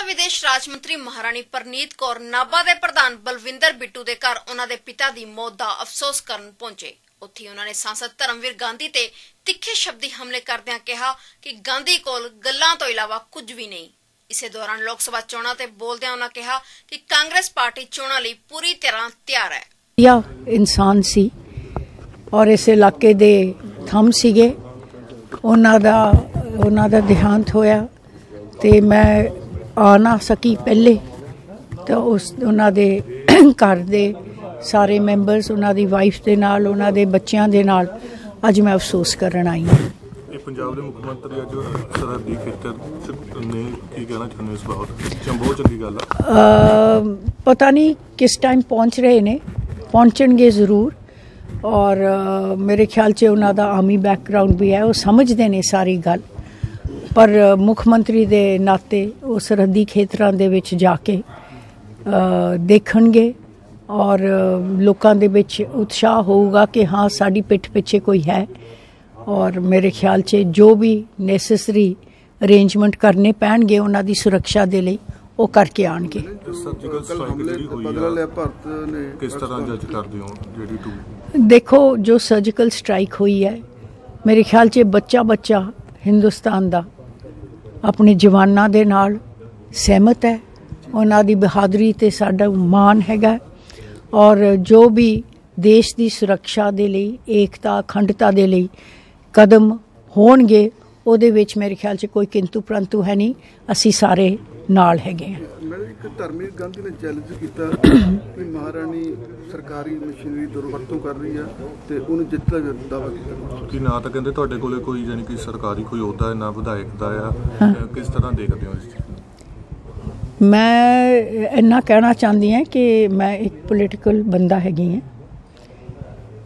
ਦਾ ਵਿਦੇਸ਼ ਰਾਜ ਮੰਤਰੀ ਮਹਾਰਾਣੀ ਪ੍ਰਨੀਤ ਕੌਰ ਨਾਭਾ ਦੇ ਪ੍ਰਧਾਨ ਬਲਵਿੰਦਰ ਬਿੱਟੂ ਦੇ ਘਰ ਉਹਨਾਂ ਦੇ ਪਿਤਾ ਦੀ ਮੌਤ ਦਾ ਅਫਸੋਸ ਕਰਨ ਪਹੁੰਚੇ। ਉੱਥੇ ਉਹਨਾਂ ਨੇ ਸਾਂਸਦ ਧਰਮਵੀਰ ਗਾਂਧੀ ਤੇ ਤਿੱਖੇ ਸ਼ਬਦੀ ਹਮਲੇ ਕਰਦਿਆਂ ਕਿਹਾ ਕਿ ਗਾਂਧੀ ਕੋਲ ਗੱਲਾਂ ਤੋਂ ਇਲਾਵਾ ਕੁਝ ਵੀ ਨਹੀਂ। ਇਸੇ ਦੌਰਾਨ ਲੋਕ ਸਭਾ ਚੋਣਾਂ ਤੇ ਬੋਲਦਿਆਂ ਉਹਨਾਂ ਕਿਹਾ ਕਿ ਕਾਂਗਰਸ ਪਾਰਟੀ ਚੋਣਾਂ ਲਈ ਪੂਰੀ ਤਰ੍ਹਾਂ ਤਿਆਰ ਹੈ। ਵਧੀਆ ਇਨਸਾਨ ਸੀ ਔਰ ਇਸ ਇਲਾਕੇ ਦੇ ਥੰਮ ਸੀਗੇ। ਉਹਨਾਂ ਦਾ ਉਹਨਾਂ ਦਾ ਦੇਹਾਂਤ ਹੋਇਆ ਤੇ ਮੈਂ ਆ ਨਾ ਸਕੀ ਪਹਿਲੇ। ਤਾਂ ਉਸ ਉਹਨਾਂ ਦੇ ਘਰ ਦੇ ਸਾਰੇ ਮੈਂਬਰਸ ਉਹਨਾਂ ਦੀ ਵਾਈਫ ਦੇ ਨਾਲ ਉਹਨਾਂ ਦੇ ਬੱਚਿਆਂ ਦੇ ਨਾਲ ਅੱਜ ਮੈਂ ਅਫਸੋਸ ਕਰਨ ਆਈ ਹਾਂ। ਇਹ ਪੰਜਾਬ ਦੇ ਮੁੱਖ ਮੰਤਰੀ ਅੱਜ ਸਰਹੱਦੀ ਖੇਤਰ ਨੇ ਕੀ ਕਹਿਣਾ ਚਾਹੁੰਦੇ ਇਸ ਬਾਬਤ? ਚੰ ਬਹੁਤ ਚੰਗੀ ਗੱਲ ਆ। ਪਤਾ ਨਹੀਂ ਕਿਸ ਟਾਈਮ ਪਹੁੰਚ ਰਹੇ ਨੇ। ਪਹੁੰਚਣਗੇ ਜ਼ਰੂਰ। ਔਰ ਮੇਰੇ ਖਿਆਲ 'ਚ ਉਹਨਾਂ ਦਾ ਆਰਮੀ ਬੈਕਗ੍ਰਾਉਂਡ ਵੀ ਹੈ ਉਹ ਸਮਝਦੇ ਨੇ ਸਾਰੀ ਗੱਲ। ਪਰ ਮੁੱਖ ਮੰਤਰੀ ਦੇ ਨਾਤੇ ਉਹ ਸਰਹੱਦੀ ਖੇਤਰਾਂ ਦੇ ਵਿੱਚ ਜਾ ਕੇ ਦੇਖਣਗੇ ਔਰ ਲੋਕਾਂ ਦੇ ਵਿੱਚ ਉਤਸ਼ਾਹ ਹੋਊਗਾ ਕਿ ਹਾਂ ਸਾਡੀ ਪਿੱਠ ਪਿੱਛੇ ਕੋਈ ਹੈ। ਔਰ ਮੇਰੇ ਖਿਆਲ 'ਚ ਜੋ ਵੀ ਨੈਸੈਸਰੀ ਅਰੇਂਜਮੈਂਟ ਕਰਨੇ ਪੈਣਗੇ ਉਹਨਾਂ ਦੀ ਸੁਰੱਖਿਆ ਦੇ ਲਈ ਉਹ ਕਰਕੇ ਆਣਗੇ। ਕਿਸ ਤਰ੍ਹਾਂ ਜੱਜ ਕਰਦੇ ਹੋ ਜਿਹੜੀ ਟੂ ਦੇਖੋ ਜੋ ਸਰਜੀਕਲ ਸਟ੍ਰਾਈਕ ਹੋਈ ਹੈ ਮੇਰੇ ਖਿਆਲ 'ਚ ਬੱਚਾ ਬੱਚਾ ਹਿੰਦੁਸਤਾਨ ਦਾ ਆਪਣੇ ਜਵਾਨਾਂ ਦੇ ਨਾਲ ਸਹਿਮਤ ਹੈ। ਉਹਨਾਂ ਦੀ ਬਹਾਦਰੀ ਤੇ ਸਾਡਾ ਮਾਣ ਹੈਗਾ। ਔਰ ਜੋ ਵੀ ਦੇਸ਼ ਦੀ ਸੁਰੱਖਿਆ ਦੇ ਲਈ, ਏਕਤਾ, ਅਖੰਡਤਾ ਦੇ ਲਈ ਕਦਮ ਹੋਣਗੇ ਉਹਦੇ ਵਿੱਚ ਮੇਰੇ ਖਿਆਲ 'ਚ ਕੋਈ ਕਿੰਤੂ ਪ੍ਰੰਤੂ ਹੈ ਨਹੀਂ। ਅਸੀਂ ਸਾਰੇ ਨਾਲ ਹੈਗੇ ਹਾਂ। ਮੈਡਮ ਇੱਕ ਧਰਮਵੀਰ ਗਾਂਧੀ ਨੇ ਚੈਲੰਜ ਕੀਤਾ ਕਿ ਮਹਾਰਾਣੀ ਸਰਕਾਰੀ ਮਸ਼ੀਨਰੀ ਦੁਰਵਰਤੋਂ ਕਰ ਰਹੀ ਆ ਤੇ ਉਹਨੂੰ ਜਿੱਤ ਦਾ ਦਾਅਵਾ ਕੀਤਾ। ਕਿ ਨਾ ਤਾਂ ਕਹਿੰਦੇ ਤੁਹਾਡੇ ਕੋਲੇ ਕੋਈ ਯਾਨੀ ਕਿ ਸਰਕਾਰੀ ਕੋਈ ਅਹੁਦਾ ਹੈ ਨਾ ਵਿਧਾਇਕ ਦਾ ਆ? ਕਿਸ ਤਰ੍ਹਾਂ ਦੇਖਦੇ ਹੋ ਇਸ ਚੀਜ਼ ਨੂੰ? ਮੈਂ ਇੰਨਾ ਕਹਿਣਾ ਚਾਹੁੰਦੀ ਹਾਂ ਕਿ ਮੈਂ ਇੱਕ ਪੋਲੀਟੀਕਲ ਬੰਦਾ ਹੈਗੀ ਹਾਂ।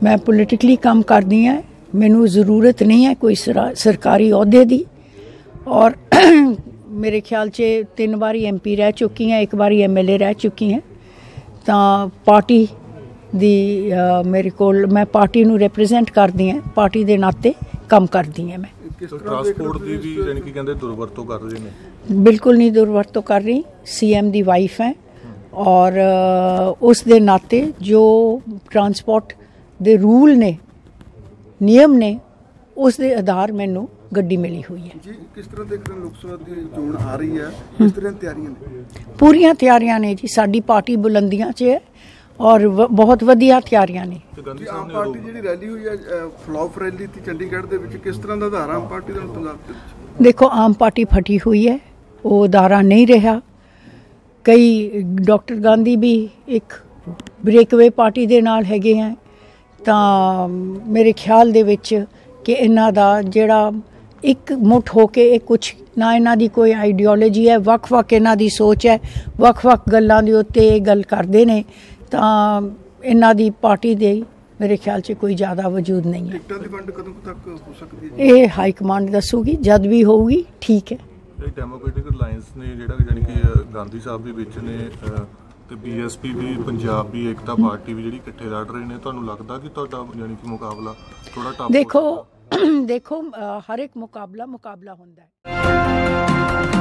ਮੈਂ ਪੋਲੀਟੀਕਲੀ ਕੰਮ ਕਰਦੀ ਹਾਂ। ਮੈਨੂੰ ਜ਼ਰੂਰਤ ਨਹੀਂ ਹੈ ਕੋਈ ਸਰਾ- ਸਰਕਾਰੀ ਅਹੁਦੇ ਦੀ। ਔਰ ਮੇਰੇ ਖਿਆਲ 'ਚ ਤਿੰਨ ਵਾਰੀ ਐਮਪੀ ਰਹਿ ਚੁੱਕੀ ਹਾਂ ਇੱਕ ਵਾਰੀ ਐਮਐਲਏ ਰਹਿ ਚੁੱਕੀ ਹਾਂ। ਤਾਂ ਪਾਰਟੀ ਦੀ ਮੇਰੇ ਕੋਲ ਮੈਂ ਪਾਰਟੀ ਨੂੰ ਰਿਪਰੈਜ਼ੈਂਟ ਕਰਦੀ ਹਾਂ ਪਾਰਟੀ ਦੇ ਨਾਤੇ ਕੰਮ ਕਰਦੀ ਹਾਂ ਮੈਂ। ਟਰਾਂਸਪੋਰਟ ਦੀ ਵੀ ਯਾਨੀ ਕਿ ਕਹਿੰਦੇ ਦੁਰਵਰਤੋਂ ਕਰ ਰਹੇ ਨੇ? ਬਿਲਕੁਲ ਨਹੀਂ ਦੁਰਵਰਤੋਂ ਕਰ ਰਹੀ। ਸੀਐਮ ਦੀ ਵਾਈਫ ਹੈ। ਔਰ ਉਸ ਦੇ ਨਾਤੇ ਜੋ ਟਰਾਂਸਪੋਰਟ ਦੇ ਰੂਲ ਨੇ ਨਿਯਮ ਨੇ ਉਸ ਦੇ ਆਧਾਰ ਮੈਨੂੰ ਗੱਡੀ ਮਿਲੀ ਹੋਈ ਹੈ। ਜੀ ਕਿਸ ਤਰ੍ਹਾਂ ਦੇਖ ਰਹੇ ਹੋ ਲੋਕ ਸਭਾ ਦੀ ਚੋਣ ਆ ਰਹੀ ਆ ਕਿਸ ਤਰ੍ਹਾਂ ਦੀਆਂ ਤਿਆਰੀਆਂ ਨੇ? ਪੂਰੀਆਂ ਤਿਆਰੀਆਂ ਨੇ ਜੀ ਸਾਡੀ ਪਾਰਟੀ ਬੁਲੰਦੀਆਂ 'ਚ ਹੈ ਔਰ ਬਹੁਤ ਵਧੀਆ ਤਿਆਰੀਆਂ ਨੇ। ਤੇ ਗਾਂਧੀ ਜੀ ਸਾਹਿਬ ਆਮ ਪਾਰਟੀ ਜਿਹੜੀ ਰੈਲੀ ਹੋਈ ਆ ਫਲੌਪ ਰੈਲੀ ਸੀ ਚੰਡੀਗੜ੍ਹ ਦੇ ਵਿੱਚ ਕਿਸ ਤਰ੍ਹਾਂ ਦਾ ਆਧਾਰ ਆ ਆਮ ਪਾਰਟੀ ਦਾ ਪੰਜਾਬ ਦੇ ਵਿੱਚ? ਦੇਖੋ ਆਮ ਪਾਰਟੀ ਫਟੀ ਹੋਈ ਹੈ ਉਹ ਅਦਾਰਾ ਨਹੀਂ ਰਿਹਾ। ਕਈ ਡਾਕਟਰ ਗਾਂਧੀ ਵੀ ਇੱਕ ਬ੍ਰੇਕਵੇ ਪਾਰਟੀ ਦੇ ਨਾਲ ਹੈਗੇ ਹੈ ਤਾਂ ਮੇਰੇ ਖਿਆਲ ਦੇ ਵਿੱਚ ਕਿ ਇਹਨਾਂ ਦਾ ਜਿਹੜਾ ਇੱਕ ਮੁੱਠ ਹੋ ਕੇ ਇਹ ਕੁਝ ਨਾ ਇਹਨਾਂ ਦੀ ਕੋਈ ਆਈਡੀਓਲੋਜੀ ਹੈ ਵੱਖ-ਵੱਖ ਇਹਨਾਂ ਦੀ ਸੋਚ ਹੈ ਵੱਖ-ਵੱਖ ਗੱਲਾਂ ਦੇ ਉੱਤੇ ਇਹ ਗੱਲ ਕਰਦੇ ਨੇ ਤਾਂ ਇਹਨਾਂ ਦੀ ਪਾਰਟੀ ਦੇ ਮੇਰੇ ਖਿਆਲ 'ਚ ਕੋਈ ਜ਼ਿਆਦਾ ਵਜੂਦ ਨਹੀਂ ਹੈ। ਟਿਕਟਾਂ ਦੀ ਵੰਡ ਕਦੋਂ ਤੱਕ ਹੋ ਸਕਦੀ ਹੈ? ਇਹ ਹਾਈ ਕਮਾਂਡ ਦੱਸੂਗੀ ਜਦ ਵੀ ਹੋਊਗੀ ਠੀਕ ਹੈ। ਇਹ ਡੈਮੋਕ੍ਰੈਟਿਕ ਅਲਾਈਅੰਸ ਨੇ ਜਿਹੜਾ ਯਾਨੀ ਕਿ ਗਾਂਧੀ ਸਾਹਿਬ ਵੀ ਵਿੱਚ ਨੇ ਤੇ ਬੀਐਸਪੀ ਵੀ ਪੰਜਾਬ ਵੀ ਏਕਤਾ ਪਾਰਟੀ ਵੀ ਜਿਹੜੀ ਇਕੱਠੇ ਲੜ ਰਹੇ ਨੇ ਤੁਹਾਨੂੰ ਲੱਗਦਾ ਕਿ ਤੁਹਾਡਾ ਯਾਨੀ ਕਿ ਮੁਕਾਬਲਾ ਥੋੜਾ ਟਫ ਦੇਖੋ ਦੇਖੋ ਹਰ ਇੱਕ ਮੁਕਾਬਲਾ ਮੁਕਾਬਲਾ ਹੁੰਦਾ ਹੈ।